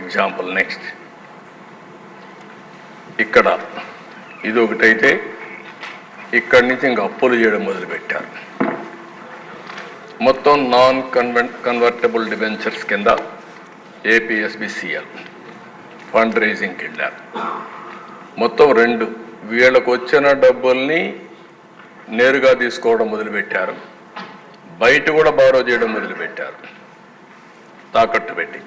Example next ఇక్కడ ఇది ఒకటైతే ఇక్కడి నుంచి ఇంకా అప్పులు చేయడం మొదలుపెట్టారు. మొత్తం నాన్ కన్వెంట్ కన్వర్టబుల్ డిబెంచర్స్ కింద ఏపీఎస్బిసిఎల్ ఫండ్ రైజింగ్కి వెళ్ళారు మొత్తం రెండు వీళ్ళకు వచ్చిన డబ్బుల్ని నేరుగా తీసుకోవడం మొదలుపెట్టారు. బయట కూడా బారో చేయడం మొదలుపెట్టారు. తాకట్టు పెట్టి.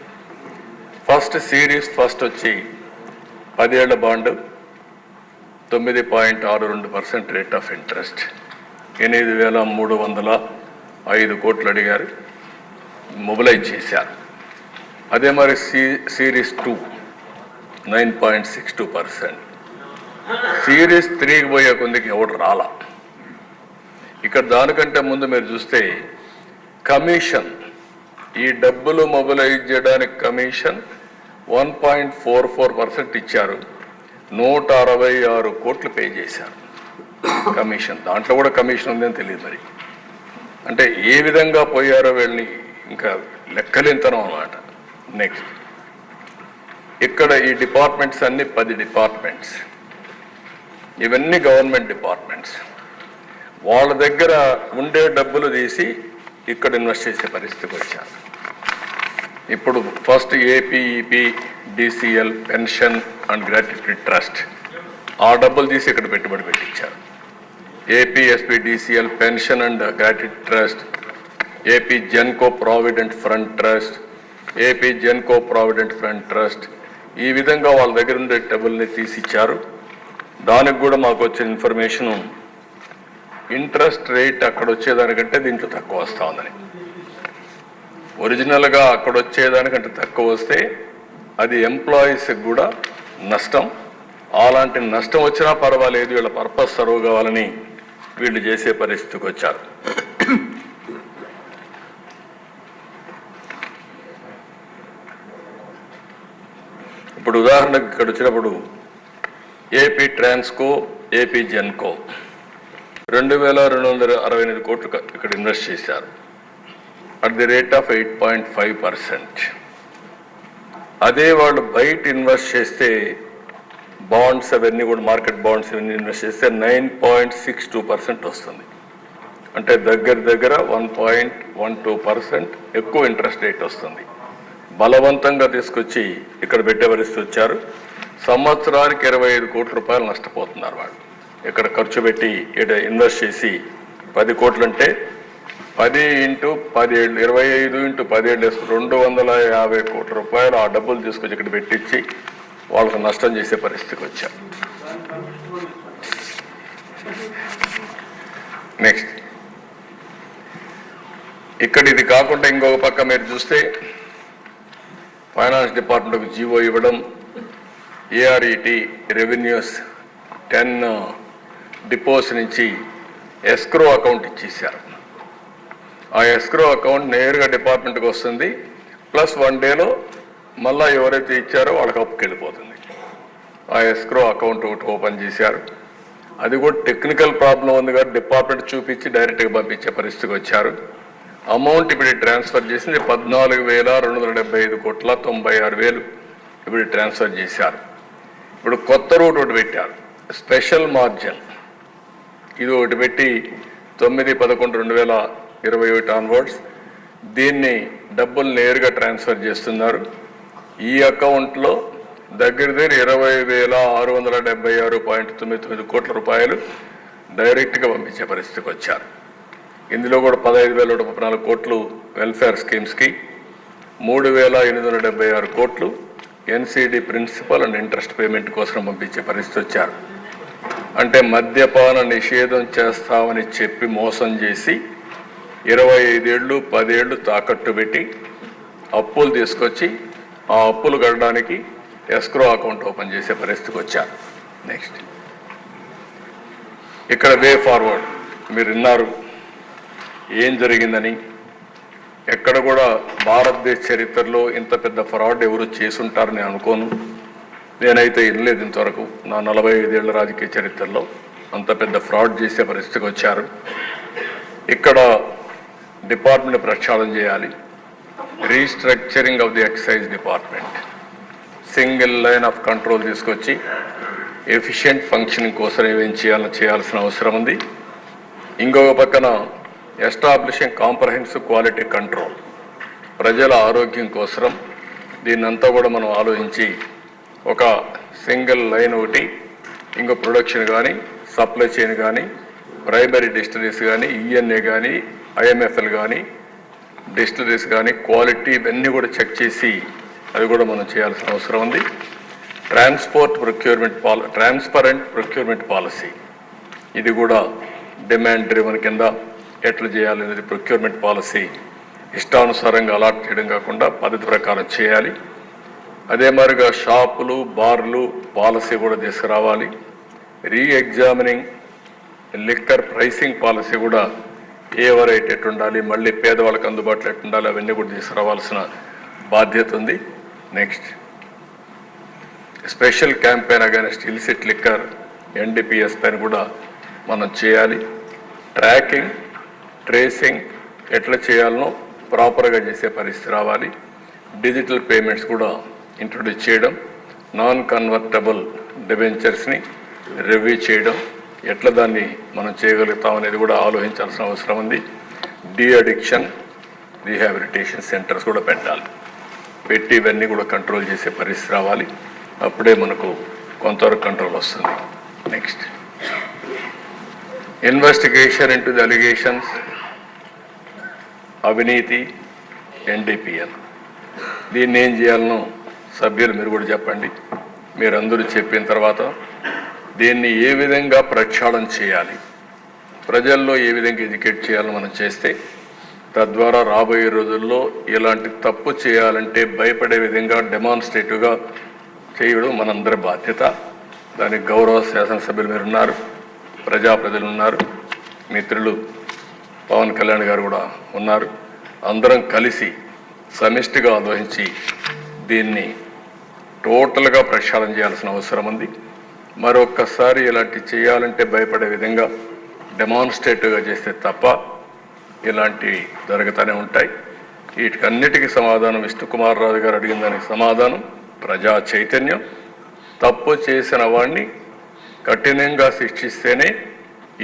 ఫస్ట్ సిరీస్ ఫస్ట్ వచ్చి పదేళ్ళ బాండ్ తొమ్మిది పాయింట్ ఆరు రెండు పర్సెంట్ రేట్ ఆఫ్ ఇంట్రెస్ట్. ఎనిమిది వేల మూడు వందల ఐదు కోట్లు అడిగారు. మొబిలైజ్ చేశారు. అదే మరి C series two nine point six two percent. Series త్రీకి పోయే కొందికి ఎవడు రాలా? ఇక్కడ దానికంటే ముందు మీరు చూస్తే కమిషన్ ఈ డబ్బులు మొబిలైజ్ చేయడానికి commission one point four four percent ఇచ్చారు. నూట అరవై ఆరు కోట్లు పే చేశారు. కమిషన్. దాంట్లో కూడా కమిషన్ ఉందని తెలియదు మరి. అంటే ఏ విధంగా పోయారో వీళ్ళని ఇంకా లెక్కలేంతనం అనమాట నెక్స్ట్ ఇక్కడ ఈ డిపార్ట్మెంట్స్ అన్ని పది డిపార్ట్మెంట్స్. ఇవన్నీ గవర్నమెంట్ డిపార్ట్మెంట్స్. వాళ్ళ దగ్గర ఉండే డబ్బులు తీసి ఇక్కడ ఇన్వెస్ట్ చేసే పరిస్థితికి వచ్చారు. ఇప్పుడు first APEP DCL pension and gratuity trust ఆ డబ్బులు తీసి ఇక్కడ పెట్టుబడి పెట్టించారు. APSP DCL pension and gratuity trust AP Genco provident fund trust AP Genco provident fund trust ఈ విధంగా వాళ్ళ దగ్గర ఉండే డబ్బుల్ని తీసి ఇచ్చారు దానికి కూడా మాకు వచ్చిన ఇన్ఫర్మేషను ఇంట్రెస్ట్ రేట్ అక్కడ వచ్చేదానికంటే దీంట్లో తక్కువ వస్తూ ఉందని. ఒరిజినల్గా అక్కడ వచ్చేదానికంటే తక్కువ వస్తే అది ఎంప్లాయీస్కి కూడా నష్టం. అలాంటి నష్టం వచ్చినా పర్వాలేదు వీళ్ళ పర్పస్ సర్వ్ కావాలని వీళ్ళు చేసే పరిస్థితికి వచ్చారు. ఇప్పుడు ఉదాహరణకు ఇక్కడ వచ్చినప్పుడు ఏపీ ట్రాన్స్కో ఏపీ జెన్కో. రెండు వేల రెండు వందల అరవై ఎనిమిది కోట్లు ఇక్కడ ఇన్వెస్ట్ చేశారు. At the rate of eight point five percent అదే వాళ్ళు బయట ఇన్వెస్ట్ చేస్తే బాండ్స్ అవన్నీ కూడా మార్కెట్ బాండ్స్ ఇవన్నీ ఇన్వెస్ట్ చేస్తే nine point six two percent వస్తుంది. అంటే దగ్గర దగ్గర one point one two percent ఎక్కువ ఇంట్రెస్ట్ రేట్ వస్తుంది. బలవంతంగా తీసుకొచ్చి ఇక్కడ పెట్టే పరిస్థితి వచ్చారు. సంవత్సరానికి ఇరవై ఐదు కోట్ల రూపాయలు నష్టపోతున్నారు వాళ్ళు. ఇక్కడ ఖర్చు పెట్టి ఇక్కడ ఇన్వెస్ట్ చేసి పది కోట్లు అంటే పది ఇంటూ పదిహేడు ఇరవై ఐదు ఇంటూ పదిహేడు వేసుకుని రెండు వందల యాభై కోట్ల రూపాయలు ఆ డబ్బులు తీసుకొచ్చి ఇక్కడ పెట్టించి వాళ్ళకు నష్టం చేసే పరిస్థితికి వచ్చారు నెక్స్ట్ ఇక్కడ ఇది కాకుండా ఇంకొక పక్క మీరు చూస్తే ఫైనాన్స్ డిపార్ట్మెంట్కి జీవో ఇవ్వడం ఏఆర్ఈటి రెవెన్యూస్ టెన్ డిపోస్ నుంచి ఎస్క్రో అకౌంట్ ఇచ్చేసారు ఆ ఎస్క్రో అకౌంట్ నేరుగా డిపార్ట్మెంట్కి వస్తుంది. ప్లస్ వన్ డేలో మళ్ళా ఎవరైతే ఇచ్చారో వాళ్ళకి అప్పుకి వెళ్ళిపోతుంది. ఆ ఎస్క్రో అకౌంట్ ఒకటి ఓపెన్ చేశారు. అది కూడా టెక్నికల్ ప్రాబ్లం ఉంది కాబట్టి డిపార్ట్మెంట్ చూపించి డైరెక్ట్గా పంపించే పరిస్థితికి వచ్చారు. అమౌంట్ ఇప్పుడు ట్రాన్స్ఫర్ చేసింది పద్నాలుగు వేల రెండు వందల డెబ్బై ఐదు కోట్ల తొంభై ఆరు వేలు ఇప్పుడు ట్రాన్స్ఫర్ చేశారు. ఇప్పుడు కొత్త రూట్ ఒకటి పెట్టారు. స్పెషల్ మార్జిన్ ఇది ఒకటి పెట్టి తొమ్మిది పదకొండు రెండు వేల ఇరవై ఒకటి ఆన్వర్డ్స్ దీన్ని డబ్బులు నేరుగా ట్రాన్స్ఫర్ చేస్తున్నారు. ఈ అకౌంట్లో దగ్గర దగ్గర ఇరవై వేల ఆరు వందల డెబ్బై ఆరు పాయింట్ తొమ్మిది తొమ్మిది కోట్ల రూపాయలు డైరెక్ట్గా పంపించే పరిస్థితికి వచ్చారు. ఇందులో కూడా పదహైదు వేల నూట ముప్పై నాలుగు కోట్లు వెల్ఫేర్ స్కీమ్స్కి మూడు వేల ఎనిమిది వందల డెబ్బై ఆరు కోట్లు NCD principal and interest payment కోసం పంపించే పరిస్థితి వచ్చారు. అంటే మద్యపాన నిషేధం చేస్తామని చెప్పి మోసం చేసి ఇరవై ఐదేళ్ళు పదేళ్ళు తాకట్టు పెట్టి అప్పులు తీసుకొచ్చి ఆ అప్పులు కట్టడానికి ఎస్క్రో అకౌంట్ ఓపెన్ చేసే పరిస్థితికి వచ్చారు నెక్స్ట్. ఇక్కడ వే ఫార్వర్డ్. మీరు విన్నారు ఏం జరిగిందని. ఎక్కడ కూడా భారతదేశ చరిత్రలో ఇంత పెద్ద ఫ్రాడ్ ఎవరు చేసుంటారని అనుకోను. నేనైతే వినలేదు ఇంతవరకు. నా నలభై ఐదేళ్ళ రాజకీయ చరిత్రలో అంత పెద్ద ఫ్రాడ్ చేసే పరిస్థితికి వచ్చారు. ఇక్కడ డిపార్ట్మెంట్ ప్రక్షాళన చేయాలి. Restructuring of the excise department. Single line of control తీసుకొచ్చి ఎఫిషియెంట్ ఫంక్షనింగ్ కోసం ఏమేం చేయాలని చేయాల్సిన అవసరం ఉంది. ఇంకొక పక్కన ఎస్టాబ్లిషింగ్ కాంప్రహెన్సివ్ క్వాలిటీ కంట్రోల్. ప్రజల ఆరోగ్యం కోసం దీన్నంతా కూడా మనం ఆలోచించి ఒక సింగిల్ లైన్ ఒకటి ఇంకో ప్రొడక్షన్ కానీ సప్లై చైన్ కానీ ప్రైమరీ డిస్టరీస్ కానీ ఈఎన్ఏ కానీ ఐఎంఎఫ్ఎల్ కానీ డిస్టిలరీస్ కానీ క్వాలిటీ ఇవన్నీ కూడా చెక్ చేసి అది కూడా మనం చేయాల్సిన అవసరం ఉంది. ట్రాన్స్పోర్ట్ ప్రొక్యూర్మెంట్ పాల ట్రాన్స్పరెంట్ ప్రొక్యూర్మెంట్ పాలసీ. ఇది కూడా డిమాండ్ డ్రివన్ కింద ఎట్లా చేయాలనేది ప్రొక్యూర్మెంట్ పాలసీ ఇష్టానుసారంగా అలాట్ చేయడం కాకుండా పద్ధతి ప్రకారం చేయాలి. అదే మాదిరిగా షాపులు బార్లు పాలసీ కూడా తీసుకురావాలి. Re examining liquor pricing policy కూడా ఏ వెరైటీ ఎట్టు ఉండాలి మళ్ళీ పేదవాళ్ళకి అందుబాటులో ఎట్టు ఉండాలి అవన్నీ కూడా తీసుకురావాల్సిన బాధ్యత ఉంది. Next special campaign against illicit liquor NDPS పైన కూడా మనం చేయాలి. ట్రాకింగ్ ట్రేసింగ్ ఎట్లా చేయాలనో ప్రాపర్గా చేసే పరిస్థితి రావాలి. డిజిటల్ పేమెంట్స్ కూడా ఇంట్రొడ్యూస్ చేయడం. నాన్ కన్వర్టబుల్ డిబెంచర్స్ని రివ్యూ చేయడం. ఎట్లా దాన్ని మనం చేయగలుగుతాం అనేది కూడా ఆలోచించాల్సిన అవసరం ఉంది. డి అడిక్షన్ రీహాబిలిటేషన్ సెంటర్స్ కూడా పెట్టాలి. పెట్టి ఇవన్నీ కూడా కంట్రోల్ చేసే పరిస్థితి రావాలి. అప్పుడే మనకు కొంతవరకు కంట్రోల్ వస్తుంది. Next investigation into the allegations అవినీతి ఎన్డీపీఎల్ దీన్ని ఏం చేయాలనో సభ్యులు మీరు కూడా చెప్పండి. మీరందరూ చెప్పిన తర్వాత దీన్ని ఏ విధంగా ప్రక్షాళన చేయాలి? ప్రజల్లో ఏ విధంగా ఎడ్యుకేట్ చేయాలని మనం చేస్తే తద్వారా రాబోయే రోజుల్లో ఇలాంటి తప్పు చేయాలంటే భయపడే విధంగా డెమాన్స్ట్రేటివ్గా చేయడం మనందరి బాధ్యత. దానికి గౌరవ శాసనసభ్యులు మీరు ఉన్నారు ప్రజాప్రతినిధులు ఉన్నారు మిత్రులు పవన్ కళ్యాణ్ గారు కూడా ఉన్నారు. అందరం కలిసి సమిష్టిగా ఆలోచించి దీన్ని టోటల్గా ప్రక్షాళన చేయాల్సిన అవసరం ఉంది. మరొక్కసారి ఇలాంటి చేయాలంటే భయపడే విధంగా డెమాన్స్ట్రేటివ్గా చేస్తే తప్ప ఇలాంటివి జరుగుతూనే ఉంటాయి. వీటికన్నిటికీ సమాధానం విష్ణుకుమార్ రాజు గారు అడిగిన దానికి సమాధానం ప్రజా చైతన్యం. తప్పు చేసిన వాడిని కఠినంగా శిక్షిస్తేనే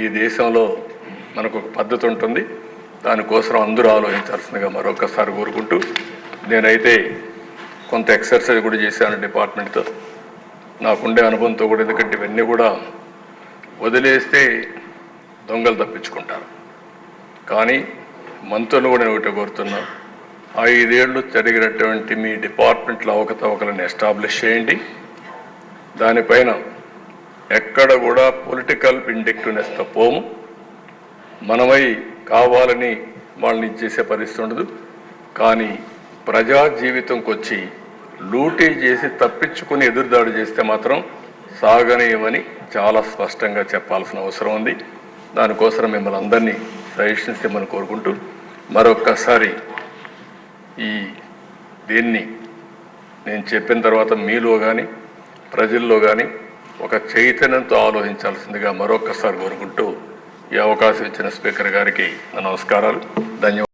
ఈ దేశంలో మనకు ఒక పద్ధతి ఉంటుంది. దానికోసం అందరూ ఆలోచించాల్సిందిగా మరొకసారి కోరుకుంటూ నేనైతే కొంత ఎక్సర్సైజ్ కూడా చేశాను డిపార్ట్మెంట్తో. నాకుండే అనుభవంతో కూడా ఎందుకంటే ఇవన్నీ కూడా వదిలేస్తే దొంగలు తప్పించుకుంటారు. కానీ మంత్రులు కూడా నేను ఒకటి కోరుతున్నా ఐదేళ్ళు జరిగినటువంటి మీ డిపార్ట్మెంట్లో అవకతవకలను ఎస్టాబ్లిష్ చేయండి. దానిపైన ఎక్కడ కూడా పొలిటికల్ ఇండెక్టివ్నెస్తో పోము. మనమై కావాలని వాళ్ళని ఇచ్చేసే పరిస్థితి ఉండదు. కానీ ప్రజా జీవితంకి వచ్చి లూటీ చేసి తప్పించుకుని ఎదురుదాడి చేస్తే మాత్రం సాగనీయమని చాలా స్పష్టంగా చెప్పాల్సిన అవసరం ఉంది. దానికోసం మిమ్మల్ని అందరినీ సజెషన్స్ కోరుకుంటూ మరొక్కసారి ఈ దీన్ని నేను చెప్పిన తర్వాత మీలో కానీ ప్రజల్లో కానీ ఒక చైతన్యంతో ఆలోచించాల్సిందిగా మరొక్కసారి కోరుకుంటూ ఈ అవకాశం ఇచ్చిన స్పీకర్ గారికి నా నమస్కారాలు. ధన్యవాదాలు.